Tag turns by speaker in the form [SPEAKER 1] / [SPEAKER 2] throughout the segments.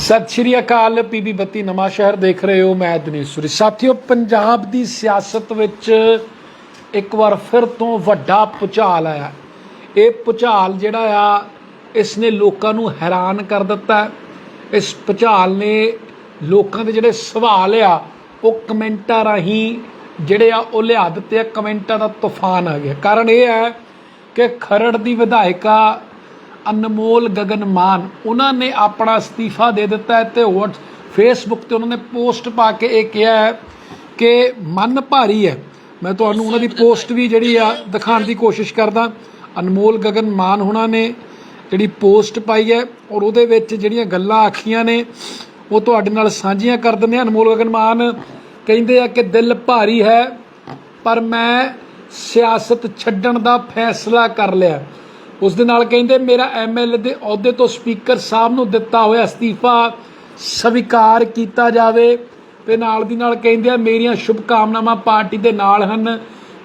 [SPEAKER 1] ਸਤਿ ਸ਼੍ਰੀ ਅਕਾਲ ਪੀਬੀ ਬੱਤੀ ਨਵਾਂ ਸ਼ਹਿਰ ਦੇਖ ਰਹੇ ਹੋ, ਮੈਂ ਦਿਨੇਸ਼ਵਰੀ ਸਾਥੀਓ, ਪੰਜਾਬ ਦੀ ਸਿਆਸਤ ਵਿੱਚ ਇੱਕ ਵਾਰ ਫਿਰ ਤੋਂ ਵੱਡਾ ਭੁਚਾਲ ਆਇਆ ਇਹ ਭੁਚਾਲ ਜਿਹੜਾ ਆ, ਇਸ ਨੇ ਲੋਕਾਂ ਨੂੰ ਹੈਰਾਨ ਕਰ ਦਿੱਤਾ ਇਸ ਭੁਚਾਲ ਨੇ ਲੋਕਾਂ ਦੇ ਜਿਹੜੇ ਸਵਾਲ ਆ, ਉਹ ਕਮੈਂਟਾਂ ਰਾਹੀਂ ਜਿਹੜੇ ਆ, ਉਹ ਲਿਆ ਦਿੱਤੇ ਆ। ਕਮੈਂਟਾਂ ਦਾ ਤੂਫਾਨ ਆ ਗਿਆ। ਕਾਰਨ ਇਹ ਹੈ ਕਿ ਖਰੜ ਦੀ ਵਿਧਾਇਕਾ ਅਨਮੋਲ ਗਗਨ ਮਾਨ ਉਹਨਾਂ ਨੇ ਆਪਣਾ ਅਸਤੀਫਾ ਦੇ ਦਿੱਤਾ ਹੈ ਤੇ ਵਟ ਫੇਸਬੁੱਕ ਤੇ ਉਹਨਾਂ ਨੇ ਪੋਸਟ ਪਾ ਕੇ ਇਹ ਕਿਹਾ ਹੈ ਕਿ ਮਨ ਭਾਰੀ ਹੈ। ਮੈਂ ਤੁਹਾਨੂੰ ਉਹਨਾਂ ਦੀ ਪੋਸਟ ਵੀ ਜਿਹੜੀ ਆ ਦਿਖਾਉਣ ਦੀ ਕੋਸ਼ਿਸ਼ ਕਰਦਾ। ਅਨਮੋਲ ਗਗਨ ਮਾਨ ਉਹਨਾਂ ਨੇ ਜਿਹੜੀ ਪੋਸਟ ਪਾਈ ਹੈ ਔਰ ਉਹਦੇ ਵਿੱਚ ਜਿਹੜੀਆਂ ਗੱਲਾਂ ਆਖੀਆਂ ਨੇ ਉਹ ਤੁਹਾਡੇ ਨਾਲ ਸਾਂਝੀਆਂ ਕਰ ਦਿੰਦੇ ਅਨਮੋਲ ਗਗਨ ਮਾਨ ਕਹਿੰਦੇ ਆ ਕਿ ਦਿਲ ਭਾਰੀ ਹੈ ਪਰ ਮੈਂ ਸਿਆਸਤ ਛੱਡਣ ਦਾ ਫੈਸਲਾ ਕਰ ਲਿਆ। ਉਸ ਦੇ ਨਾਲ ਕਹਿੰਦੇ, ਮੇਰਾ ਐਮਐਲਏ ਦੇ ਅਹੁਦੇ ਤੋਂ ਸਪੀਕਰ ਸਾਹਿਬ ਨੂੰ ਦਿੱਤਾ ਹੋਇਆ ਅਸਤੀਫਾ ਸਵੀਕਾਰ ਕੀਤਾ ਜਾਵੇ। ਤੇ ਨਾਲ ਦੀ ਨਾਲ ਕਹਿੰਦੇ ਆ, ਮੇਰੀਆਂ ਸ਼ੁਭ ਕਾਮਨਾਵਾਂ ਪਾਰਟੀ ਦੇ ਨਾਲ ਹਨ।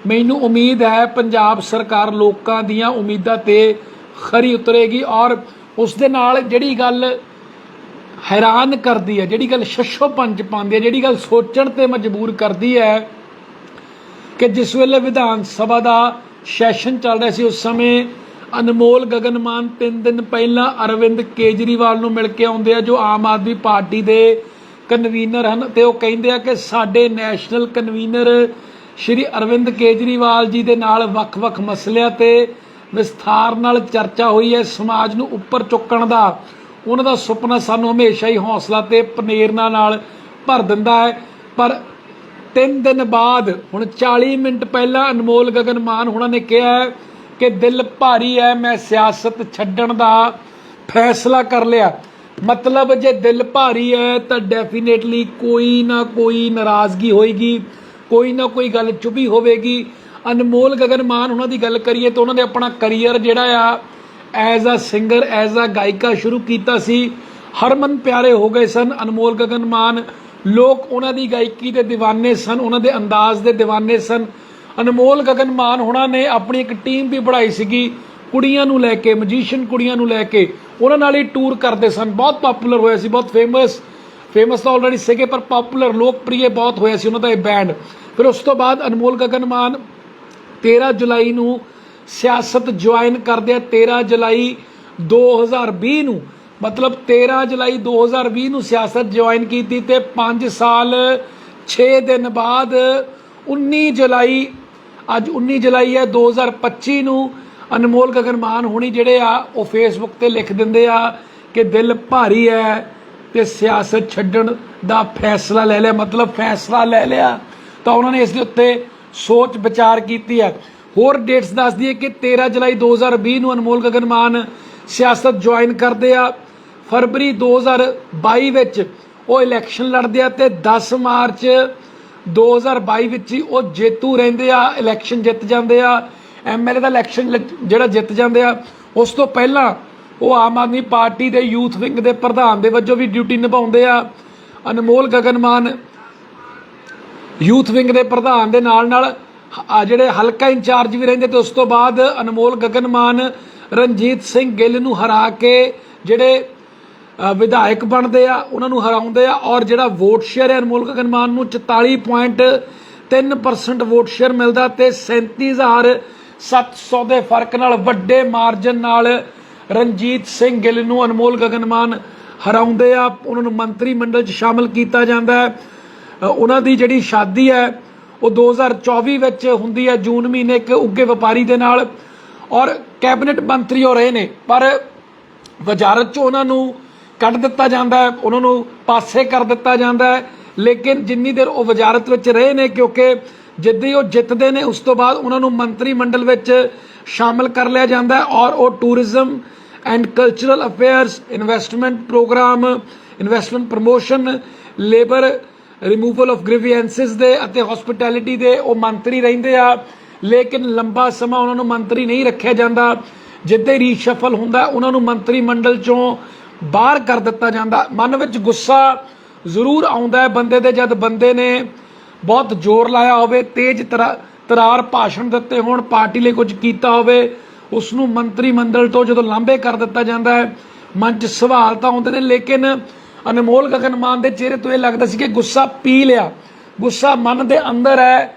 [SPEAKER 1] ਮੈਨੂੰ ਉਮੀਦ ਹੈ ਪੰਜਾਬ ਸਰਕਾਰ ਲੋਕਾਂ ਦੀਆਂ ਉਮੀਦਾਂ ਤੇ ਖਰੀ ਉਤਰੇਗੀ ਔਰ ਉਸ ਦੇ ਨਾਲ ਜਿਹੜੀ ਗੱਲ ਹੈਰਾਨ ਕਰਦੀ ਹੈ, ਜਿਹੜੀ ਗੱਲ ਸ਼ਸ਼ੋ ਪੰਜ ਪਾਉਂਦੀ ਹੈ, ਜਿਹੜੀ ਗੱਲ ਸੋਚਣ ਤੇ ਮਜਬੂਰ ਕਰਦੀ ਹੈ ਕਿ ਜਿਸ ਵੇਲੇ ਵਿਧਾਨ ਸਭਾ ਦਾ ਸੈਸ਼ਨ ਚੱਲ ਰਿਹਾ ਸੀ ਉਸ ਸਮੇਂ ਅਨਮੋਲ ਗਗਨਮਾਨ ਤਿੰਨ ਦਿਨ ਪਹਿਲਾਂ ਅਰਵਿੰਦ ਕੇਜਰੀਵਾਲ ਨੂੰ ਮਿਲ ਕੇ ਆਉਂਦੇ ਆ, ਜੋ ਆਮ ਆਦਮੀ ਪਾਰਟੀ ਦੇ ਕਨਵੀਨਰ ਹਨ ਤੇ ਉਹ ਕਹਿੰਦੇ ਆ ਕਿ ਸਾਡੇ ਨੈਸ਼ਨਲ ਕਨਵੀਨਰ ਸ਼੍ਰੀ ਅਰਵਿੰਦ ਕੇਜਰੀਵਾਲ ਜੀ ਦੇ ਨਾਲ ਵੱਖ-ਵੱਖ ਮਸਲਿਆਂ ਤੇ ਵਿਸਥਾਰ ਨਾਲ ਚਰਚਾ ਹੋਈ ਹੈ ਸਮਾਜ ਨੂੰ ਉੱਪਰ ਚੁੱਕਣ ਦਾ। ਉਹਨਾਂ ਦਾ ਸੁਪਨਾ ਸਾਨੂੰ ਹਮੇਸ਼ਾ ਹੀ ਹੌਸਲਾ ਤੇ ਪਨੇਰਨਾ ਨਾਲ ਭਰ ਦਿੰਦਾ ਹੈ। ਪਰ ਤਿੰਨ ਦਿਨ ਬਾਅਦ, ਹੁਣ 40 ਮਿੰਟ ਪਹਿਲਾਂ ਅਨਮੋਲ ਗਗਨ ਮਾਨ ਹੁਣਾਂ ਨੇ ਕਿਹਾ ਹੈ ਕਿ ਦਿਲ ਭਾਰੀ ਹੈ ਮੈਂ ਸਿਆਸਤ ਛੱਡਣ ਦਾ ਫੈਸਲਾ ਕਰ ਲਿਆ। ਮਤਲਬ ਜੇ ਦਿਲ ਭਾਰੀ ਹੈ ਤਾਂ ਡੈਫੀਨੇਟਲੀ ਕੋਈ ਨਾ ਕੋਈ ਨਾਰਾਜ਼ਗੀ ਹੋਏਗੀ, ਕੋਈ ਨਾ ਕੋਈ ਗੱਲ ਚੁਭੀ ਹੋਵੇਗੀ। ਅਨਮੋਲ ਗਗਨ ਮਾਨ ਉਹਨਾਂ ਦੀ ਗੱਲ ਕਰੀਏ ਤਾਂ ਉਹਨਾਂ ਨੇ ਆਪਣਾ ਕੈਰੀਅਰ ਜਿਹੜਾ ਆ as a singer as a ਗਾਇਕਾ ਸ਼ੁਰੂ ਕੀਤਾ ਸੀ। ਹਰਮਨ ਪਿਆਰੇ ਹੋ ਗਏ ਸਨ, ਅਨਮੋਲ ਗਗਨ ਮਾਨ ਲੋਕ ਉਹਨਾਂ ਦੀ ਗਾਇਕੀ ਦੇ دیਵਾਨੇ ਸਨ, ਉਹਨਾਂ ਦੇ ਅੰਦਾਜ਼ ਦੇ دیਵਾਨੇ ਸਨ। ਅਨਮੋਲ ਗਗਨ ਮਾਨ ਹੁਣਾਂ ਨੇ ਆਪਣੀ ਇੱਕ ਟੀਮ ਵੀ ਬਣਾਈ ਸੀਗੀ, ਕੁੜੀਆਂ ਨੂੰ ਲੈ ਕੇ ਮਜੀਸ਼ੀਅਨ ਕੁੜੀਆਂ ਨੂੰ ਲੈ ਕੇ। ਉਹਨਾਂ ਨਾਲ ਹੀ ਟੂਰ ਕਰਦੇ ਸਨ। ਬਹੁਤ ਪਪੂਲਰ ਹੋਇਆ ਸੀ, ਬਹੁਤ ਫੇਮਸ ਫੇਮਸ ਤਾਂ ਆਲਰੇਡੀ ਸੀਗੇ, ਪਰ ਪਪੂਲਰ ਲੋਕਪ੍ਰਿਯ ਬਹੁਤ ਹੋਇਆ ਸੀ ਉਹਨਾਂ ਦਾ ਇਹ ਬੈਂਡ ਫਿਰ ਉਸ ਤੋਂ ਬਾਅਦ ਅਨਮੋਲ ਗਗਨ ਮਾਨ 13 ਜੁਲਾਈ ਨੂੰ ਸਿਆਸਤ ਜੁਆਇਨ ਕਰਦੇ ਆ। 13 ਜੁਲਾਈ 2020 ਨੂੰ। ਮਤਲਬ 13 ਜੁਲਾਈ 2020 ਨੂੰ ਸਿਆਸਤ ਜੁਆਇਨ ਕੀਤੀ ਤੇ 5 ਸਾਲ 6 ਦਿਨ ਬਾਅਦ 19 ਜੁਲਾਈ ਅੱਜ 19 ਜੁਲਾਈ ਹੈ 2025 ਨੂੰ ਅਨਮੋਲ ਗਗਨ ਮਾਨ ਹੁਣੀ ਜਿਹੜੇ ਆ, ਉਹ ਫੇਸਬੁੱਕ ਤੇ ਲਿਖ ਦਿੰਦੇ ਆ ਕਿ ਦਿਲ ਭਾਰੀ ਹੈ ਤੇ ਸਿਆਸਤ ਛੱਡਣ ਦਾ ਫੈਸਲਾ ਲੈ ਲਿਆ, ਮਤਲਬ ਫੈਸਲਾ ਲੈ ਲਿਆ। ਤਾਂ ਉਹਨਾਂ ਨੇ ਇਸ ਦੇ ਉੱਤੇ ਸੋਚ ਵਿਚਾਰ ਕੀਤੀ ਹੈ। ਹੋਰ ਡੇਟਸ ਦੱਸ ਦਈਏ ਕਿ 13 ਜੁਲਾਈ 2020 ਨੂੰ ਅਨਮੋਲ ਗਗਨ ਮਾਨ ਸਿਆਸਤ ਜੁਆਇਨ ਕਰਦੇ ਆ। ਫਰਵਰੀ 2022 ਵਿੱਚ ਉਹ ਇਲੈਕਸ਼ਨ ਲੜਦੇ ਆ ਤੇ 10 ਮਾਰਚ 2022 ਵਿੱਚ ਹੀ ਉਹ ਜੇਤੂ ਰਹਿੰਦੇ ਆ ਇਲੈਕਸ਼ਨ ਜਿੱਤ ਜਾਂਦੇ ਆ ਐਮਐਲਏ ਦਾ ਇਲੈਕਸ਼ਨ ਜਿਹੜਾ ਜਿੱਤ ਜਾਂਦੇ ਆ, ਉਸ ਤੋਂ ਪਹਿਲਾਂ ਉਹ ਆਮ ਆਦਮੀ ਪਾਰਟੀ ਦੇ ਯੂਥ ਵਿੰਗ ਦੇ ਪ੍ਰਧਾਨ ਦੇ ਵਜੋਂ ਵੀ ਡਿਊਟੀ ਨਿਭਾਉਂਦੇ ਆ, ਅਨਮੋਲ ਗਗਨ ਮਾਨ ਯੂਥ ਵਿੰਗ ਦੇ ਪ੍ਰਧਾਨ ਦੇ ਨਾਲ ਨਾਲ ਜਿਹੜੇ ਹਲਕਾ ਇੰਚਾਰਜ ਵੀ ਰਹਿੰਦੇ ਤੇ ਉਸ ਤੋਂ ਬਾਅਦ ਅਨਮੋਲ ਗਗਨ ਮਾਨ ਰਣਜੀਤ ਸਿੰਘ ਗਿੱਲ ਨੂੰ ਹਰਾ ਕੇ ਜਿਹੜੇ ਵਿਧਾਇਕ ਬਣਦੇ ਆ, ਉਹਨਾਂ ਨੂੰ ਹਰਾਉਂਦੇ ਆ ਔਰ ਜਿਹੜਾ ਵੋਟ ਸ਼ੇਅਰ ਹੈ ਅਨਮੋਲ ਗਗਨ ਮਾਨ ਨੂੰ 44.3% ਵੋਟ ਸ਼ੇਅਰ ਮਿਲਦਾ ਤੇ 37700 ਦੇ ਫ਼ਰਕ ਨਾਲ ਵੱਡੇ ਮਾਰਜਨ ਨਾਲ ਰਣਜੀਤ ਸਿੰਘ ਗਿੱਲ ਨੂੰ ਅਨਮੋਲ ਗਗਨ ਮਾਨ ਹਰਾਉਂਦੇ ਆ, ਉਹਨਾਂ ਨੂੰ ਮੰਤਰੀ ਮੰਡਲ 'ਚ ਸ਼ਾਮਲ ਕੀਤਾ ਜਾਂਦਾ ਹੈ। ਉਹਨਾਂ ਦੀ ਜਿਹੜੀ ਸ਼ਾਦੀ ਹੈ, ਉਹ 2024 ਵਿੱਚ ਹੁੰਦੀ ਹੈ, ਜੂਨ ਮਹੀਨੇ ਇੱਕ ਉੱਗੇ ਵਪਾਰੀ ਦੇ ਨਾਲ ਔਰ ਕੈਬਨਿਟ ਮੰਤਰੀ ਹੋ ਰਹੇ ਨੇ, ਪਰ ਵਜ਼ਾਰਤ 'ਚ ਉਹਨਾਂ ਨੂੰ ਕੱਢ ਦਿੱਤਾ ਜਾਂਦਾ ਹੈ, ਉਹਨਾਂ ਨੂੰ ਪਾਸੇ ਕਰ ਦਿੱਤਾ ਜਾਂਦਾ ਹੈ। ਲੇਕਿਨ ਜਿੰਨੀ ਦੇਰ ਉਹ ਵਜ਼ਾਰਤ ਵਿੱਚ ਰਹੇ ਨੇ, ਕਿਉਂਕਿ ਜਿੱਦਾਂ ਹੀ ਉਹ ਜਿੱਤਦੇ ਨੇ, ਉਸ ਤੋਂ ਬਾਅਦ ਉਹਨਾਂ ਨੂੰ ਮੰਤਰੀ ਮੰਡਲ ਵਿੱਚ ਸ਼ਾਮਲ ਕਰ ਲਿਆ ਜਾਂਦਾ ਹੈ ਔਰ ਉਹ tourism and cultural affairs, investment program, investment promotion, labour removal of grievances ਦੇ ਅਤੇ ਹਸਪਿਟੈਲਿਟੀ ਦੇ ਉਹ ਮੰਤਰੀ ਰਹਿੰਦੇ ਆ। ਲੇਕਿਨ ਲੰਬਾ ਸਮਾਂ ਉਹਨਾਂ ਨੂੰ ਮੰਤਰੀ ਨਹੀਂ ਰੱਖਿਆ ਜਾਂਦਾ। ਜਿੱਦਾਂ ਹੀ ਰੀਸ਼ਫਲ ਹੁੰਦਾ, ਉਹਨਾਂ ਨੂੰ ਮੰਤਰੀ ਮੰਡਲ ਚੋਂ ਬਾਹਰ ਕਰ ਦਿੱਤਾ ਜਾਂਦਾ। ਮਨ ਵਿੱਚ ਗੁੱਸਾ ਜ਼ਰੂਰ ਆਉਂਦਾ ਹੈ। ਬੰਦੇ ਦੇ ਜਦ ਬੰਦੇ ਨੇ ਬਹੁਤ ਜ਼ੋਰ ਲਾਇਆ ਹੋਵੇ, ਤੇਜ਼ ਤਰਾਰ ਭਾਸ਼ਣ ਦਿੱਤੇ ਹੋਣ, ਪਾਰਟੀ ਲਈ ਕੁਝ ਕੀਤਾ ਹੋਵੇ ਉਸ ਨੂੰ ਮੰਤਰੀ ਮੰਡਲ ਤੋਂ ਜਦੋਂ ਲਾਂਭੇ ਕਰ ਦਿੱਤਾ ਜਾਂਦਾ ਹੈ, ਮਨ 'ਚ ਸਵਾਲ ਤਾਂ ਆਉਂਦੇ ਨੇ, ਲੇਕਿਨ ਅਨਮੋਲ ਗਗਨ ਮਾਨ ਦੇ ਚਿਹਰੇ ਤੋਂ ਇਹ ਲੱਗਦਾ ਸੀ ਕਿ ਗੁੱਸਾ ਪੀ ਲਿਆ। ਗੁੱਸਾ ਮਨ ਦੇ ਅੰਦਰ ਹੈ।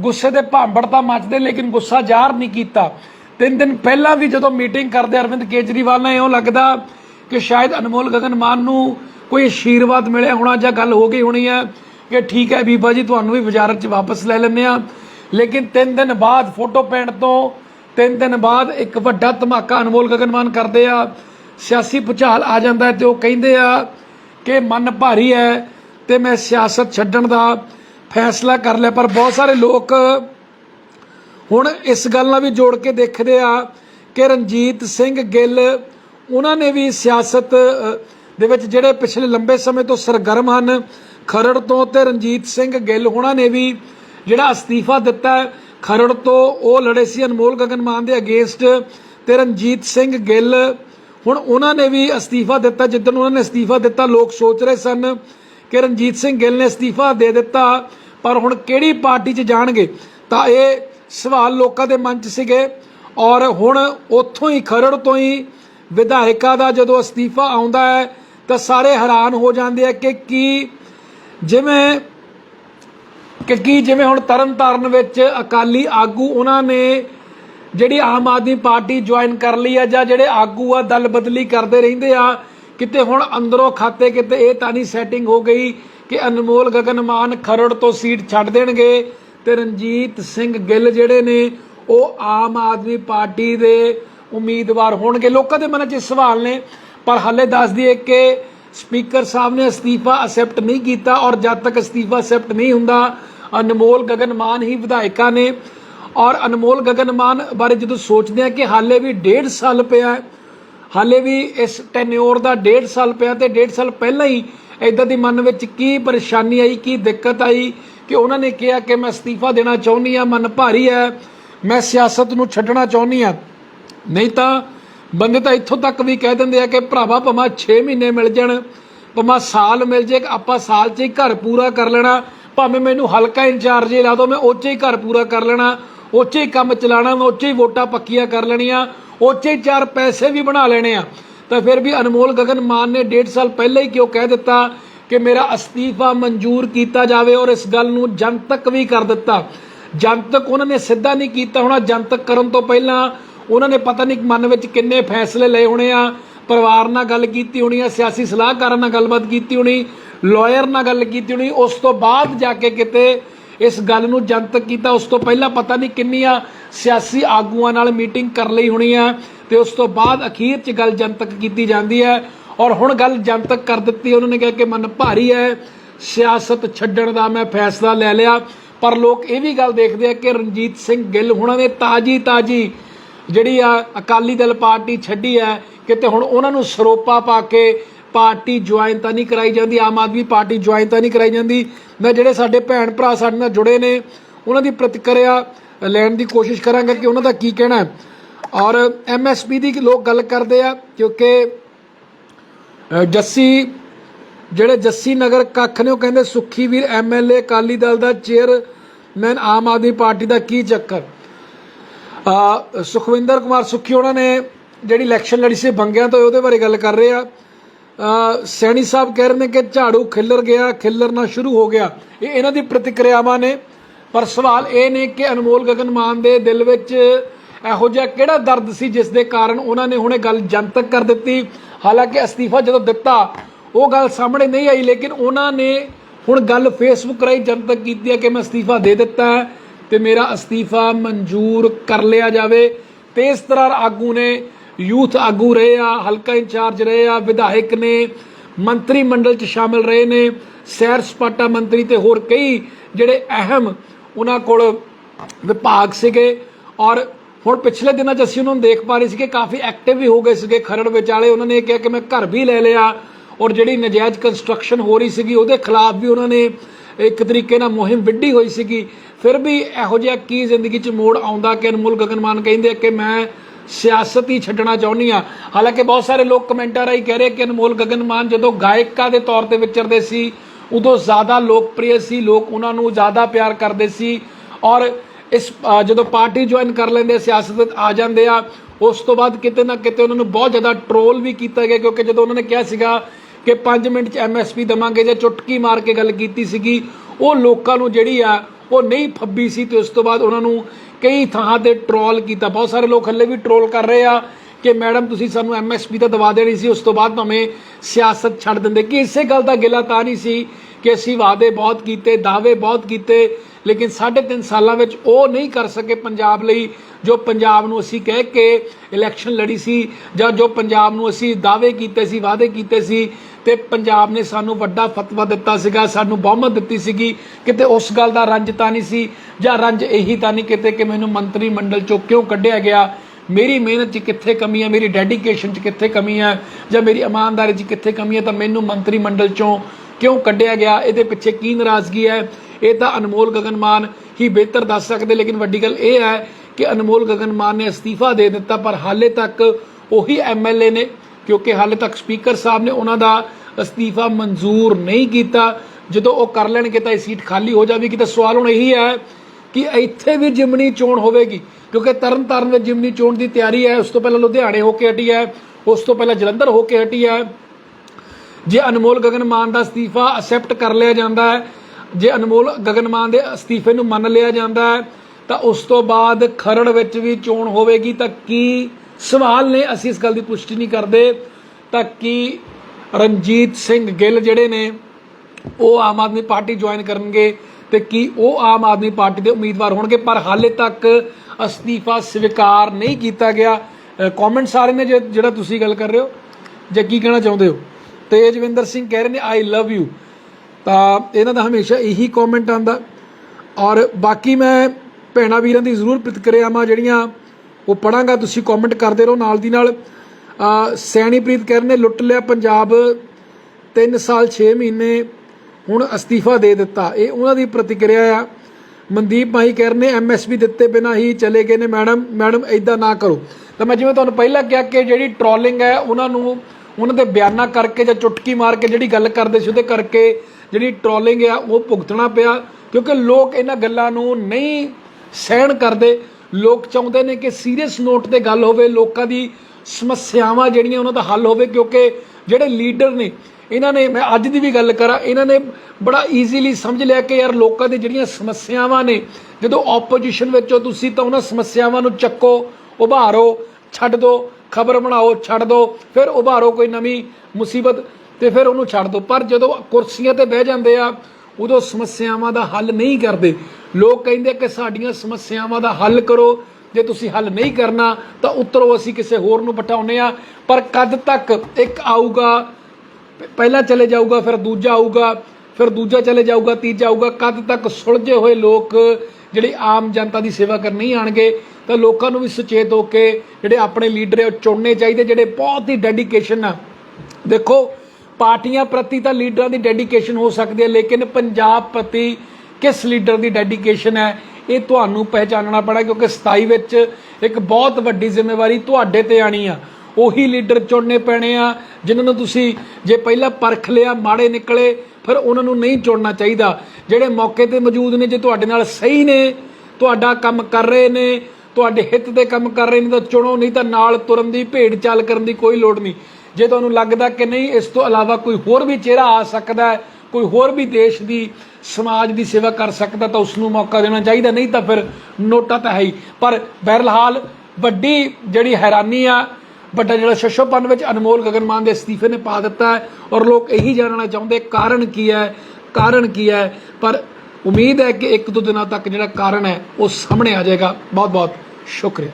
[SPEAKER 1] ਗੁੱਸੇ ਦੇ ਭਾਂਬੜ ਤਾਂ ਮੱਚਦੇ, ਲੇਕਿਨ ਗੁੱਸਾ ਜ਼ਾਹਰ ਨਹੀਂ ਕੀਤਾ। ਤਿੰਨ ਦਿਨ ਪਹਿਲਾਂ ਵੀ ਜਦੋਂ ਮੀਟਿੰਗ ਕਰਦੇ, ਅਰਵਿੰਦ ਕੇਜਰੀਵਾਲ ਨੇ ਇਉਂ ਲੱਗਦਾ ਕਿ ਸ਼ਾਇਦ ਅਨਮੋਲ ਗਗਨ ਮਾਨ ਨੂੰ ਕੋਈ ਆਸ਼ੀਰਵਾਦ ਮਿਲਿਆ ਹੋਣਾ ਜਾਂ ਗੱਲ ਹੋ ਗਈ ਹੋਣੀ ਹੈ ਕਿ ਠੀਕ ਹੈ ਬੀਬਾ ਜੀ, ਤੁਹਾਨੂੰ ਵੀ ਵਜ਼ਾਰਤ 'ਚ ਵਾਪਸ ਲੈ ਲੈਂਦੇ ਆ ਲੇਕਿਨ ਤਿੰਨ ਦਿਨ ਬਾਅਦ ਫੋਟੋ ਪੈਣ ਤੋਂ ਤਿੰਨ ਦਿਨ ਬਾਅਦ ਇੱਕ ਵੱਡਾ ਧਮਾਕਾ ਅਨਮੋਲ ਗਗਨ ਮਾਨ ਕਰਦੇ ਆ। ਸਿਆਸੀ ਭੁਚਾਲ ਆ ਜਾਂਦਾ ਹੈ ਤੇ ਉਹ ਕਹਿੰਦੇ ਆ ਕਿ ਮਨ ਭਾਰੀ ਹੈ ਤੇ ਮੈਂ ਸਿਆਸਤ ਛੱਡਣ ਦਾ ਫੈਸਲਾ ਕਰ ਲਿਆ। ਪਰ ਬਹੁਤ ਸਾਰੇ ਲੋਕ ਹੁਣ ਇਸ ਗੱਲ ਨਾਲ ਵੀ ਜੋੜ ਕੇ ਦੇਖਦੇ ਆ ਕਿ ਰਣਜੀਤ ਸਿੰਘ ਗਿੱਲ ਉਹਨਾਂ ਨੇ ਵੀ ਸਿਆਸਤ ਦੇ ਵਿੱਚ ਜਿਹੜੇ ਪਿਛਲੇ ਲੰਬੇ ਸਮੇਂ ਤੋਂ ਸਰਗਰਮ ਹਨ, ਖਰੜ ਤੋਂ ਤੇ ਰਣਜੀਤ ਸਿੰਘ ਗਿੱਲ, ਉਹਨਾਂ ਨੇ ਵੀ ਜਿਹੜਾ ਅਸਤੀਫਾ ਦਿੱਤਾ ਖਰੜ ਤੋਂ ਉਹ ਲੜੇ ਸੀ ਅਨਮੋਲ ਗਗਨ ਮਾਨ ਦੇ ਅਗੇਂਸਟ ਤੇ ਰਣਜੀਤ ਸਿੰਘ ਗਿੱਲ। ਹੁਣ ਉਹਨਾਂ ਨੇ ਵੀ ਅਸਤੀਫਾ ਦਿੱਤਾ, ਜਿੱਦਣ ਉਹਨਾਂ ਨੇ ਅਸਤੀਫਾ ਦਿੱਤਾ, ਲੋਕ ਸੋਚ ਰਹੇ ਸਨ ਕਿ ਰਣਜੀਤ ਸਿੰਘ ਗਿੱਲ ਨੇ ਅਸਤੀਫਾ ਦੇ ਦਿੱਤਾ, ਪਰ ਹੁਣ ਕਿਹੜੀ ਪਾਰਟੀ 'ਚ ਜਾਣਗੇ? ਤਾਂ ਇਹ ਸਵਾਲ ਲੋਕਾਂ ਦੇ ਮਨ 'ਚ ਸੀਗੇ ਔਰ ਹੁਣ ਉੱਥੋਂ ਹੀ, ਖਰੜ ਤੋਂ ਹੀ ਵਿਧਾਇਕਾ ਦਾ ਜਦੋਂ ਅਸਤੀਫਾ ਆਉਂਦਾ ਹੈ, ਤਾਂ ਸਾਰੇ ਹੈਰਾਨ ਹੋ ਜਾਂਦੇ ਆ ਕਿ ਕੀ ਜਿਵੇਂ, ਕਿ ਕੀ ਜਿਵੇਂ ਹੁਣ ਤਰਨਤਾਰਨ ਵਿੱਚ ਅਕਾਲੀ ਆਗੂ ਉਹਨਾਂ ਨੇ ਜਿਹੜੀ ਆਮ ਆਦਮੀ ਪਾਰਟੀ ਜੁਆਇਨ ਕਰ ਲਈ ਆ ਜਾਂ ਜਿਹੜੇ ਆਗੂ ਆ ਦਲ ਬਦਲੀ ਕਰਦੇ ਰਹਿੰਦੇ ਆ, ਕਿਤੇ ਹੁਣ ਅੰਦਰੋਂ ਖਾਤੇ ਕਿਤੇ ਇਹ ਤਾਂ ਨਹੀਂ ਸੈਟਿੰਗ ਹੋ ਗਈ ਕਿ ਅਨਮੋਲ ਗਗਨ ਮਾਨ ਖਰੜ ਤੋਂ ਸੀਟ ਛੱਡ ਦੇਣਗੇ ਤੇ ਰਣਜੀਤ ਸਿੰਘ ਗਿੱਲ ਜਿਹੜੇ ਨੇ, ਉਹ ਆਮ ਆਦਮੀ ਪਾਰਟੀ ਦੇ ਉਮੀਦਵਾਰ ਹੋਣਗੇ। ਲੋਕਾਂ ਦੇ ਮਨਾਂ 'ਚ ਸਵਾਲ ਨੇ, ਪਰ ਹਾਲੇ ਦੱਸ ਦਈਏ ਕਿ ਸਪੀਕਰ ਸਾਹਿਬ ਨੇ ਅਸਤੀਫਾ ਅਸੈਪਟ ਨਹੀਂ ਕੀਤਾ ਔਰ ਜਦ ਤੱਕ ਅਸਤੀਫਾ ਅਸੈਪਟ ਨਹੀਂ ਹੁੰਦਾ, ਅਨਮੋਲ ਗਗਨ ਮਾਨ ਹੀ ਵਿਧਾਇਕਾਂ ਨੇ। ਔਰ ਅਨਮੋਲ ਗਗਨ ਮਾਨ ਬਾਰੇ ਜਦੋਂ ਸੋਚਦੇ ਆ ਕਿ ਹਾਲੇ ਵੀ 1.5 ਸਾਲ ਪਿਆ ਹਾਲੇ ਵੀ ਇਸ ਟੈਨਿਓਰ ਦਾ 1.5 ਸਾਲ ਪਿਆ ਤੇ 1.5 ਸਾਲ ਪਹਿਲਾਂ ਹੀ ਇਦਾਂ ਦੀ ਮਨ ਵਿੱਚ ਕੀ ਪਰੇਸ਼ਾਨੀ ਆਈ, ਕੀ ਦਿੱਕਤ ਆਈ ਕਿ ਉਹਨਾਂ ਨੇ ਕਿਹਾ ਕਿ ਮੈਂ ਅਸਤੀਫਾ ਦੇਣਾ ਚਾਹੁੰਦੀ ਆ ਮਨ ਭਾਰੀ ਹੈ, ਮੈਂ ਸਿਆਸਤ ਨੂੰ ਛੱਡਣਾ ਚਾਹੁੰਦੀ ਆ ਨਹੀਂ ਤਾਂ ਬੰਦੇ ਤਾਂ ਇੱਥੋਂ ਤੱਕ ਵੀ ਕਹਿ ਦਿੰਦੇ ਆ ਕਿ ਭਰਾਵਾ ਭਮਾ 6 ਮਹੀਨੇ ਮਿਲ ਜਾਣ ਭਮਾ ਸਾਲ ਮਿਲ ਜੇ, ਆਪਾਂ ਸਾਲ 'ਚ ਹੀ ਘਰ ਪੂਰਾ ਕਰ ਲੈਣਾ, ਭਾਵੇਂ ਮੈਨੂੰ ਹਲਕਾ ਇੰਚਾਰਜ ਹੀ ਲਾ ਦਿਓ, ਮੈਂ ਉਹ ਹੀ ਘਰ ਪੂਰਾ ਕਰ ਲੈਣਾ ਉੱਚੇ ਹੀ ਕੰਮ ਚਲਾਣਾ ਮੈਂ ਉਹ ਹੀ ਵੋਟਾਂ ਪੱਕੀਆਂ ਕਰ ਲੈਣੀਆਂ ਉੱਚੇ ਹੀ ਚਾਰ ਪੈਸੇ ਵੀ ਬਣਾ ਲੈਣੇ ਆ। ਤਾਂ ਫਿਰ ਵੀ ਅਨਮੋਲ ਗਗਨ ਮਾਨ ਨੇ 1.5 ਸਾਲ ਪਹਿਲਾਂ ਹੀ ਕਿਉਂ ਕਹਿ ਦਿੱਤਾ ਕਿ ਮੇਰਾ ਅਸਤੀਫਾ ਮਨਜ਼ੂਰ ਕੀਤਾ ਜਾਵੇ ਔਰ ਇਸ ਗੱਲ ਨੂੰ ਜਨਤਕ ਵੀ ਕਰ ਦਿੱਤਾ। ਜਨਤਕ ਉਹਨਾਂ ਨੇ ਸਿੱਧਾ ਨਹੀਂ ਕੀਤਾ ਹੋਣਾ, ਜਨਤਕ ਕਰਨ ਤੋਂ ਪਹਿਲਾਂ ਉਹਨਾਂ ਨੇ ਪਤਾ ਨਹੀਂ ਮਨ ਵਿੱਚ ਕਿੰਨੇ ਫੈਸਲੇ ਲਏ ਹੋਣੇ ਆ, ਪਰਿਵਾਰ ਨਾਲ ਗੱਲ ਕੀਤੀ ਹੋਣੀ ਆ, ਸਿਆਸੀ ਸਲਾਹਕਾਰਾਂ ਨਾਲ ਗੱਲਬਾਤ ਕੀਤੀ ਹੋਣੀ ਲਾਇਰ ਨਾਲ ਗੱਲ ਕੀਤੀ ਹੋਣੀ, ਉਸ ਤੋਂ ਬਾਅਦ ਜਾ ਕੇ ਕਿਤੇ ਇਸ ਗੱਲ ਨੂੰ ਜਨਤਕ ਕੀਤਾ, ਉਸ ਤੋਂ ਪਹਿਲਾਂ ਪਤਾ ਨਹੀਂ ਕਿੰਨੀਆਂ ਸਿਆਸੀ ਆਗੂਆਂ ਨਾਲ ਮੀਟਿੰਗ ਕਰ ਲਈ ਹੋਣੀ ਆ, ਤੇ ਉਸ ਤੋਂ ਬਾਅਦ ਅਖੀਰ 'ਚ ਗੱਲ ਜਨਤਕ ਕੀਤੀ ਜਾਂਦੀ ਹੈ ਔਰ ਹੁਣ ਗੱਲ ਜਨਤਕ ਕਰ ਦਿੱਤੀ, ਉਹਨਾਂ ਨੇ ਕਿਹਾ ਕਿ ਮਨ ਭਾਰੀ ਹੈ ਸਿਆਸਤ ਛੱਡਣ ਦਾ ਮੈਂ ਫੈਸਲਾ ਲੈ ਲਿਆ। ਪਰ ਲੋਕ ਇਹ ਵੀ ਗੱਲ ਦੇਖਦੇ ਆ ਕਿ ਰਣਜੀਤ ਸਿੰਘ ਗਿੱਲ ਹੁਣਾਂ ਨੇ ਤਾਜੀ ਤਾਜੀ ਜਿਹੜੀ ਆ ਅਕਾਲੀ ਦਲ ਪਾਰਟੀ ਛੱਡੀ ਹੈ, ਕਿਤੇ ਹੁਣ ਉਹਨਾਂ ਨੂੰ ਸਰੋਪਾ ਪਾ ਕੇ ਪਾਰਟੀ ਜੁਆਇਨ ਤਾਂ ਨਹੀਂ ਕਰਾਈ ਜਾਂਦੀ, ਆਮ ਆਦਮੀ ਪਾਰਟੀ ਜੁਆਇਨ ਤਾਂ ਨਹੀਂ ਕਰਾਈ ਜਾਂਦੀ। ਮੈਂ ਜਿਹੜੇ ਸਾਡੇ ਭੈਣ ਭਰਾ ਸਾਡੇ ਨਾਲ ਜੁੜੇ ਨੇ, ਉਹਨਾਂ ਦੀ ਪ੍ਰਤੀਕਿਰਿਆ ਲੈਣ ਦੀ ਕੋਸ਼ਿਸ਼ ਕਰਾਂਗਾ ਕਿ ਉਹਨਾਂ ਦਾ ਕੀ ਕਹਿਣਾ ਹੈ। ਔਰ ਐਮਐਸਪੀ ਦੀ ਲੋਕ ਗੱਲ ਕਰਦੇ ਆ, ਕਿਉਂਕਿ ਜੱਸੀ, ਜਿਹੜੇ ਜੱਸੀ ਨਗਰ ਕੱਖ ਨੇ, ਉਹ ਕਹਿੰਦੇ ਸੁੱਖੀ ਵੀਰ ਐਮਐਲਏ ਅਕਾਲੀ ਦਲ ਦਾ ਚੇਅਰਮੈਨ ਆਮ ਆਦਮੀ ਪਾਰਟੀ ਦਾ ਕੀ ਚੱਕਰ? ਆ, ਸੁਖਵਿੰਦਰ ਕੁਮਾਰ ਸੁੱਖੀ, ਉਹਨਾਂ ਨੇ ਜਿਹੜੀ ਇਲੈਕਸ਼ਨ ਲੜੀ ਸੀ, ਬੰਗਿਆਂ ਤੋਂ, ਉਹਦੇ ਬਾਰੇ ਗੱਲ ਕਰ ਰਹੇ ਆ। ਸੈਣੀ ਸਾਹਿਬ ਕਹਿ ਰਹੇ ਨੇ ਕਿ ਝਾੜੂ ਖਿੱਲਰ ਗਿਆ, ਖਿੱਲਰਨਾ ਸ਼ੁਰੂ ਹੋ ਗਿਆ। ਇਹ ਇਹਨਾਂ ਦੀ ਪ੍ਰਤੀਕਿਰਿਆਵਾਂ ਨੇ। ਪਰ ਸਵਾਲ ਇਹ ਨੇ ਕਿ ਅਨਮੋਲ ਗਗਨ ਮਾਨ ਦੇ ਦਿਲ ਵਿੱਚ ਇਹੋ ਜਿਹਾ ਕਿਹੜਾ ਦਰਦ ਸੀ, ਜਿਸ ਦੇ ਕਾਰਨ ਉਹਨਾਂ ਨੇ ਹੁਣੇ ਗੱਲ ਜਨਤਕ ਕਰ ਦਿੱਤੀ? ਹਾਲਾਂਕਿ ਅਸਤੀਫਾ ਜਦੋਂ ਦਿੱਤਾ, ਉਹ ਗੱਲ ਸਾਹਮਣੇ ਨਹੀਂ ਆਈ, ਲੇਕਿਨ ਉਹਨਾਂ ਨੇ ਹੁਣ ਗੱਲ ਫੇਸਬੁੱਕ ਰਾਹੀਂ ਜਨਤਕ ਕੀਤੀ ਹੈ ਕਿ ਮੈਂ ਅਸਤੀਫਾ ਦੇ ਦਿੱਤਾ ਹੈ। ਤੇ ਮੇਰਾ ਅਸਤੀਫਾ ਮਨਜ਼ੂਰ ਕਰ ਲਿਆ ਜਾਵੇ। ਤੇਜ਼ ਤਰਾਰ ਤਰ੍ਹਾਂ ਆਗੂ ਨੇ, ਯੂਥ ਆਗੂ ਰਹੇ ਆ, ਹਲਕਾ ਇੰਚਾਰਜ ਰਹੇ ਆ, ਵਿਧਾਇਕ ਨੇ, ਮੰਤਰੀ ਮੰਡਲ ਚ ਸ਼ਾਮਿਲ ਰਹੇ ਨੇ, ਸੈਰ ਸਪਾਟਾ ਮੰਤਰੀ ਤੇ ਹੋਰ ਕਈ ਜਿਹੜੇ ਅਹਿਮ ਉਹਨਾਂ ਕੋਲ ਵਿਭਾਗ ਸੀਗੇ। ਔਰ ਹੁਣ ਪਿਛਲੇ ਦਿਨਾਂ 'ਚ ਅਸੀਂ ਉਹਨਾਂ ਨੂੰ ਦੇਖ ਪਾ ਰਹੇ ਸੀ ਕਿ ਕਾਫੀ ਐਕਟਿਵ ਵੀ ਹੋ ਗਏ ਸੀਗੇ ਖਰੜ ਵਿਚਾਲੇ। ਉਹਨਾਂ ਨੇ ਕਿਹਾ ਕਿ ਮੈਂ ਘਰ ਵੀ ਲੈ ਲਿਆ ਔਰ ਜਿਹੜੀ ਨਜਾਇਜ਼ ਕੰਸਟਰਕਸ਼ਨ ਹੋ ਰਹੀ ਸੀਗੀ, ਉਹਦੇ ਖਿਲਾਫ ਵੀ ਉਹਨਾਂ ਨੇ ਇੱਕ ਤਰੀਕੇ ਨਾਲ ਮੁਹਿੰਮ ਵਿੱਢੀ ਹੋਈ ਸੀਗੀ। ਫਿਰ ਵੀ ਇਹੋ ਜਿਹਾ ਕੀ ਜ਼ਿੰਦਗੀ 'ਚ ਮੋੜ ਆਉਂਦਾ ਕਿ ਅਨਮੋਲ ਗਗਨ ਮਾਨ ਕਹਿੰਦੇ ਕਿ ਮੈਂ ਸਿਆਸਤ ਹੀ ਛੱਡਣਾ ਚਾਹੁੰਦੀ ਆ ਹਾਲਾਂਕਿ ਬਹੁਤ ਸਾਰੇ ਲੋਕ ਕਮੈਂਟਾਂ ਰਾਹੀਂ ਕਹਿ ਰਹੇ ਕਿ ਅਨਮੋਲ ਗਗਨ ਮਾਨ ਜਦੋਂ ਗਾਇਕਾ ਦੇ ਤੌਰ ਤੇ ਵਿਚਰਦੇ ਸੀ, ਉਦੋਂ ਜ਼ਿਆਦਾ ਲੋਕਪ੍ਰਿਯ ਸੀ, ਲੋਕ ਉਹਨਾਂ ਨੂੰ ਜ਼ਿਆਦਾ ਪਿਆਰ ਕਰਦੇ ਸੀ ਔਰ ਇਸ ਜਦੋਂ ਪਾਰਟੀ ਜੁਆਇਨ ਕਰ ਲੈਂਦੇ, ਸਿਆਸਤ ਆ ਜਾਂਦੇ ਆ, ਉਸ ਤੋਂ ਬਾਅਦ ਕਿਤੇ ਨਾ ਕਿਤੇ ਉਹਨਾਂ ਨੂੰ ਬਹੁਤ ਜ਼ਿਆਦਾ ਟਰੋਲ ਵੀ ਕੀਤਾ ਗਿਆ ਕਿਉਂਕਿ ਜਦੋਂ ਉਹਨਾਂ ਨੇ ਕਿਹਾ ਸੀਗਾ ਕਿ 5 ਮਿੰਟ ਚ ਐਮਐਸਪੀ ਦਵਾਂਗੇ ਜਾਂ ਚੁਟਕੀ ਮਾਰ ਕੇ ਗੱਲ ਕੀਤੀ ਸੀਗੀ, ਉਹ ਲੋਕਾਂ ਨੂੰ ਜਿਹੜੀ ਆ, ਉਹ ਨਹੀਂ ਫੱਬੀ ਸੀ ਤੇ ਉਸ ਤੋਂ ਬਾਅਦ ਉਹਨਾਂ ਨੂੰ ਕਈ ਥਾਂ ਤੇ ਟਰੋਲ ਕੀਤਾ। ਬਹੁਤ ਸਾਰੇ ਲੋਕ ਹੱਲੇ ਵੀ ਟਰੋਲ ਕਰ ਰਹੇ ਆ ਕਿ ਮੈਡਮ ਤੁਸੀਂ ਸਾਨੂੰ ਐਮਐਸਪੀ ਤਾਂ ਦਵਾ ਦੇਣੀ ਸੀ, ਉਸ ਤੋਂ ਬਾਅਦ ਭਾਵੇਂ ਸਿਆਸਤ ਛੱਡ ਦਿੰਦੇ। ਕਿ ਇਸੇ ਗੱਲ ਦਾ ਗਿਲਾ ਤਾਂ ਨਹੀਂ ਸੀ ਕਿ ਅਸੀਂ ਵਾਅਦੇ ਬਹੁਤ ਕੀਤੇ, ਦਾਅਵੇ ਬਹੁਤ ਕੀਤੇ, ਲੇਕਿਨ ਸਾਢੇ ਤਿੰਨ ਸਾਲਾਂ ਵਿੱਚ ਉਹ ਨਹੀਂ ਕਰ ਸਕੇ ਪੰਜਾਬ ਲਈ, ਜੋ ਪੰਜਾਬ ਨੂੰ ਅਸੀਂ ਕਹਿ ਕੇ ਇਲੈਕਸ਼ਨ ਲੜੀ ਸੀ ਜਾਂ ਜੋ ਪੰਜਾਬ ਨੂੰ ਅਸੀਂ ਦਾਅਵੇ ਕੀਤੇ ਸੀ, ਵਾਅਦੇ ਕੀਤੇ ਸੀ ਤੇ ਪੰਜਾਬ ਨੇ ਸਾਨੂੰ ਵੱਡਾ ਫਤਵਾ ਦਿੱਤਾ ਸੀਗਾ, ਸਾਨੂੰ ਬਹੁਮਤ ਦਿੱਤੀ ਸੀਗੀ। ਕਿਤੇ ਉਸ ਗੱਲ ਦਾ ਰੰਜ ਤਾਂ ਨਹੀਂ ਸੀ, ਜਾਂ ਰੰਜ ਇਹੀ ਤਾਂ ਨਹੀਂ ਕਿਤੇ ਕਿ ਮੈਨੂੰ ਮੰਤਰੀ ਮੰਡਲ ਚੋਂ ਕਿਉਂ ਕੱਢਿਆ ਗਿਆ? ਮੇਰੀ ਮਿਹਨਤ 'ਚ ਕਿੱਥੇ ਕਮੀ ਹੈ ਮੇਰੀ ਡੈਡੀਕੇਸ਼ਨ 'ਚ ਕਿੱਥੇ ਕਮੀ ਹੈ ਜਾਂ ਮੇਰੀ ਇਮਾਨਦਾਰੀ 'ਚ ਕਿੱਥੇ ਕਮੀ ਹੈ ਤਾਂ ਮੈਨੂੰ ਮੰਤਰੀ ਮੰਡਲ 'ਚੋਂ ਕਿਉਂ ਕੱਢਿਆ ਗਿਆ? ਇਹਦੇ ਪਿੱਛੇ ਕੀ ਨਾਰਾਜ਼ਗੀ ਹੈ? ਇਹ ਤਾਂ ਅਨਮੋਲ ਗਗਨਮਾਨ ਹੀ ਬਿਹਤਰ ਦੱਸ ਸਕਦੇ, ਲੇਕਿਨ ਵੱਡੀ ਗੱਲ ਇਹ ਹੈ ਕਿ ਅਨਮੋਲ ਗਗਨਮਾਨ ਨੇ ਅਸਤੀਫਾ ਦੇ ਦਿੱਤਾ, ਪਰ ਹਾਲੇ ਤੱਕ ਉਹੀ ਐਮਐਲਏ ਨੇ ਕਿਉਂਕਿ ਹਾਲੇ ਤੱਕ ਸਪੀਕਰ ਸਾਹਿਬ ਨੇ ਉਹਨਾਂ ਦਾ ਅਸਤੀਫਾ ਮਨਜ਼ੂਰ ਨਹੀਂ ਕੀਤਾ। ਜਦੋਂ ਉਹ ਕਰ ਲੈਣਗੇ ਤਾਂ ਇਹ ਸੀਟ ਖਾਲੀ ਹੋ ਜਾਵੇਗੀ। ਤਾਂ ਸਵਾਲ ਹੁਣ ਇਹੀ ਹੈ ਕਿ ਇੱਥੇ ਵੀ ਜਿਮਨੀ ਚੋਣ ਹੋਵੇਗੀ। ਕਿਉਂਕਿ ਤਰਨ ਤਾਰਨ ਵਿੱਚ ਜਿਮਨੀ ਚੋਣ ਦੀ ਤਿਆਰੀ ਹੈ। ਉਸ ਤੋਂ ਪਹਿਲਾਂ ਲੁਧਿਆਣੇ ਹੋ ਕੇ ਹਟੀ ਹੈ। ਉਸ ਤੋਂ ਪਹਿਲਾਂ ਜਲੰਧਰ ਹੋ ਕੇ ਹਟੀ ਹੈ। ਜੇ ਅਨਮੋਲ ਗਗਨਮਾਨ ਦਾ ਅਸਤੀਫਾ ਅਸੈਪਟ ਕਰ ਲਿਆ ਜਾਂਦਾ ਹੈ, ਜੇ ਅਨਮੋਲ ਗਗਨਮਾਨ ਦੇ ਅਸਤੀਫੇ ਨੂੰ ਮੰਨ ਲਿਆ ਜਾਂਦਾ ਹੈ, ਤਾਂ ਉਸ ਤੋਂ ਬਾਅਦ ਖਰੜ ਵਿੱਚ ਵੀ ਚੋਣ ਹੋਵੇਗੀ। ਤਾਂ ਕੀ ਸਵਾਲ ਨੇ, ਅਸੀਂ ਇਸ ਗੱਲ ਦੀ ਪੁਸ਼ਟੀ ਨਹੀਂ ਕਰਦੇ, ਤਾਂ ਕੀ ਰਣਜੀਤ ਸਿੰਘ ਗਿੱਲ ਜਿਹੜੇ ਨੇ, ਉਹ ਆਮ ਆਦਮੀ ਪਾਰਟੀ ਜੁਆਇਨ ਕਰਨਗੇ ਤੇ ਕੀ ਉਹ ਆਮ ਆਦਮੀ ਪਾਰਟੀ ਦੇ ਉਮੀਦਵਾਰ ਹੋਣਗੇ? ਪਰ ਹਾਲੇ ਤੱਕ ਅਸਤੀਫਾ ਸਵੀਕਾਰ ਨਹੀਂ ਕੀਤਾ ਗਿਆ। ਕਮੈਂਟਸ ਆ ਰਹੇ ਨੇ ਜੇ- ਜਿਹੜਾ ਤੁਸੀਂ ਗੱਲ ਕਰ ਰਹੇ ਹੋ, ਜਾਂ ਕੀ ਕਹਿਣਾ ਚਾਹੁੰਦੇ ਹੋ? ਤੇਜਵਿੰਦਰ ਸਿੰਘ ਕਹਿ ਰਹੇ ਨੇ ਆਈ ਲਵ ਯੂ ਤਾਂ ਇਹਨਾਂ ਦਾ ਹਮੇਸ਼ਾ ਇਹੀ ਕਮੈਂਟ ਆਂਦਾ ਔਰ ਬਾਕੀ ਮੈਂ ਭੈਣਾ ਵੀਰਾਂ ਦੀ ਜ਼ਰੂਰ ਪ੍ਰਤੀਕਿਰਿਆਵਾਂ ਜਿਹੜੀਆਂ ਉਹ ਪੜਾਂਗਾ, ਤੁਸੀਂ ਕਮੈਂਟ ਕਰਦੇ ਰਹੋ ਨਾਲ ਦੀ ਨਾਲ। ਸੈਣੀਪ੍ਰੀਤ ਕਹਿ ਰਹੇ ਨੇ, ਲੁੱਟ ਲਿਆ ਪੰਜਾਬ 3 ਸਾਲ 6 ਮਹੀਨੇ, ਹੁਣ ਅਸਤੀਫਾ ਦੇ ਦਿੱਤਾ। ਇਹ ਉਹਨਾਂ ਦੀ ਪ੍ਰਤੀਕਿਰਿਆ ਆ। ਮਨਦੀਪ ਭਾਈ ਕਹਿ ਰਹੇ ਨੇ ਐਮਐਸਪੀ ਦਿੱਤੇ ਬਿਨਾਂ ਹੀ ਚਲੇ ਗਏ ਨੇ, ਮੈਡਮ ਮੈਡਮ ਐਦਾਂ ਨਾ ਕਰੋ। ਤਾਂ ਮੈਂ ਜਿਵੇਂ ਤੁਹਾਨੂੰ ਪਹਿਲਾਂ ਕਿਹਾ ਕਿ ਜਿਹੜੀ ਟ੍ਰੋਲਿੰਗ ਹੈ, ਉਹਨਾਂ ਨੂੰ ਉਹਨਾਂ ਦੇ ਬਿਆਨਾਂ ਕਰਕੇ ਜਾਂ ਚੁਟਕੀ ਮਾਰ ਕੇ ਜਿਹੜੀ ਗੱਲ ਕਰਦੇ ਸੀ, ਉਹਦੇ ਕਰਕੇ ਜਿਹੜੀ ਟ੍ਰੋਲਿੰਗ ਆ, ਉਹ ਭੁਗਤਣਾ ਪਿਆ। ਕਿਉਂਕਿ ਲੋਕ ਇਹਨਾਂ ਗੱਲਾਂ ਨੂੰ ਨਹੀਂ ਸਹਿਣ ਕਰਦੇ। ਲੋਕ ਚਾਹੁੰਦੇ ਨੇ ਕਿ ਸੀਰੀਅਸ ਨੋਟ ਤੇ ਗੱਲ ਹੋਵੇ, ਲੋਕਾਂ ਦੀ ਸਮੱਸਿਆਵਾਂ ਜਿਹੜੀਆਂ ਉਹਨਾਂ ਦਾ ਹੱਲ ਹੋਵੇ, ਕਿਉਂਕਿ ਜਿਹੜੇ ਲੀਡਰ ਨੇ, ਇਹਨਾਂ ਨੇ, ਮੈਂ ਅੱਜ ਦੀ ਵੀ ਗੱਲ ਕਰਾਂ, ਇਹਨਾਂ ਨੇ ਬੜਾ ਈਜ਼ੀਲੀ ਸਮਝ ਲਿਆ ਕਿ ਯਾਰ ਲੋਕਾਂ ਦੀ ਜਿਹੜੀਆਂ ਸਮੱਸਿਆਵਾਂ ਨੇ, ਜਦੋਂ ਆਪੋਜੀਸ਼ਨ ਵਿੱਚ ਹੋ ਤੁਸੀਂ ਤਾਂ ਉਹਨਾਂ ਸਮੱਸਿਆਵਾਂ ਨੂੰ ਚੱਕੋ, ਉਭਾਰੋ, ਛੱਡ ਦਿਓ ਖਬਰ ਬਣਾਓ, ਛੱਡ ਦਿਓ ਫਿਰ ਉਭਾਰੋ ਕੋਈ ਨਵੀਂ ਮੁਸੀਬਤ ਤੇ ਫਿਰ ਉਹਨੂੰ ਛੱਡ ਦਿਓ ਪਰ ਜਦੋਂ ਕੁਰਸੀਆਂ ਤੇ ਬਹਿ ਜਾਂਦੇ ਆ ਉਦੋਂ ਸਮੱਸਿਆਵਾਂ ਦਾ ਹੱਲ ਨਹੀਂ ਕਰਦੇ। ਲੋਕ ਕਹਿੰਦੇ ਕਿ ਸਾਡੀਆਂ ਸਮੱਸਿਆਵਾਂ ਦਾ ਹੱਲ ਕਰੋ। ਜੇ ਤੁਸੀਂ ਹੱਲ ਨਹੀਂ ਕਰਨਾ, ਤਾਂ ਉਤਰੋ, ਅਸੀਂ ਕਿਸੇ ਹੋਰ ਨੂੰ ਪਟਾਉਨੇ ਆ ਪਰ ਕਦ ਤੱਕ ਇੱਕ ਆਊਗਾ ਪ- ਪਹਿਲਾ ਚਲੇ ਜਾਊਗਾ, ਫਿਰ ਦੂਜਾ ਆਊਗਾ, ਫਿਰ ਦੂਜਾ ਚਲੇ ਜਾਊਗਾ, ਤੀਜਾ ਆਊਗਾ, ਕਦ ਤੱਕ ਸੁਲਝੇ ਹੋਏ ਲੋਕ ਜਿਹੜੇ ਆਮ ਜਨਤਾ ਦੀ ਸੇਵਾ ਕਰਨ ਨਹੀਂ ਆਣਗੇ, ਤਾਂ ਲੋਕਾਂ ਨੂੰ ਵੀ ਸੁਚੇਤ ਹੋ ਕੇ ਜਿਹੜੇ ਆਪਣੇ ਲੀਡਰ ਆ, ਉਹ ਚੁਣਨੇ ਚਾਹੀਦੇ, ਜਿਹੜੇ ਬਹੁਤ ਹੀ ਡੈਡੀਕੇਸ਼ਨ ਆ। ਦੇਖੋ ਪਾਰਟੀਆਂ ਪ੍ਰਤੀ ਤਾਂ ਲੀਡਰਾਂ ਦੀ ਡੈਡੀਕੇਸ਼ਨ ਹੋ ਸਕਦੀ ਹੈ, ਲੇਕਿਨ ਪੰਜਾਬ ਪ੍ਰਤੀ ਕਿਸ ਲੀਡਰ ਦੀ ਡੈਡੀਕੇਸ਼ਨ ਹੈ, ਇਹ ਤੁਹਾਨੂੰ ਪਹਿਚਾਨਣਾ ਪੈਣਾ ਕਿਉਂਕਿ 27 ਵਿੱਚ ਇੱਕ ਬਹੁਤ ਵੱਡੀ ਜ਼ਿੰਮੇਵਾਰੀ ਤੁਹਾਡੇ ਤੇ ਆਣੀ ਆ। ਉਹੀ ਲੀਡਰ ਚੁਣਨੇ ਪੈਣੇ ਆ, ਜਿਨ੍ਹਾਂ ਨੂੰ ਤੁਸੀਂ ਜੇ ਪਹਿਲਾਂ ਪਰਖ ਲਿਆ, ਮਾੜੇ ਨਿਕਲੇ, ਫਿਰ ਉਹਨਾਂ ਨੂੰ ਨਹੀਂ ਚੁਣਨਾ ਚਾਹੀਦਾ। ਜਿਹੜੇ ਮੌਕੇ ਤੇ ਮੌਜੂਦ ਨੇ, ਜੇ ਤੁਹਾਡੇ ਨਾਲ ਸਹੀ ਨੇ, ਤੁਹਾਡਾ ਕੰਮ ਕਰ ਰਹੇ ਨੇ, ਤੁਹਾਡੇ ਹਿੱਤ ਦੇ ਕੰਮ ਕਰ ਰਹੇ ਨੇ, ਤਾਂ ਚੁਣੋ, ਨਹੀਂ ਤਾਂ ਨਾਲ ਤੁਰਨ ਦੀ ਭੇਡ ਚਾਲ ਕਰਨ ਦੀ ਕੋਈ ਲੋੜ ਨਹੀਂ। ਜੇ ਤੁਹਾਨੂੰ ਲੱਗਦਾ ਕਿ ਨਹੀਂ, ਇਸ ਤੋਂ ਇਲਾਵਾ ਕੋਈ ਹੋਰ ਵੀ ਚਿਹਰਾ ਆ ਸਕਦਾ ਹੈ, ਕੋਈ ਹੋਰ ਵੀ ਦੇਸ਼ ਦੀ, ਸਮਾਜ ਦੀ ਸੇਵਾ ਕਰ ਸਕਦਾ ਤਾਂ ਉਸ ਨੂੰ ਮੌਕਾ ਦੇਣਾ ਚਾਹੀਦਾ, ਨਹੀਂ ਤਾਂ ਫਿਰ ਨੋਟਾ ਤਾਂ ਹੈ ਹੀ। ਪਰ ਬਹਿਰਹਾਲ ਵੱਡੀ ਜਿਹੜੀ ਹੈਰਾਨੀ ਆ, ਵੱਡਾ ਜਿਹੜਾ ਸ਼ਸ਼ੋਪਨ ਵਿੱਚ ਅਨਮੋਲ ਗਗਨਮਾਨ ਦੇ ਅਸਤੀਫੇ ਨੇ ਪਾ ਦਿੱਤਾ ਹੈ ਔਰ ਲੋਕ ਇਹੀ ਜਾਣਨਾ ਚਾਹੁੰਦੇ ਕਾਰਨ ਕੀ ਹੈ, ਕਾਰਨ ਕੀ ਹੈ? ਪਰ ਉਮੀਦ ਹੈ ਕਿ ਇੱਕ ਦੋ ਦਿਨਾਂ ਤੱਕ ਜਿਹੜਾ ਕਾਰਨ ਹੈ, ਉਹ ਸਾਹਮਣੇ ਆ ਜਾਏਗਾ। ਬਹੁਤ ਬਹੁਤ ਸ਼ੁਕਰੀਆ।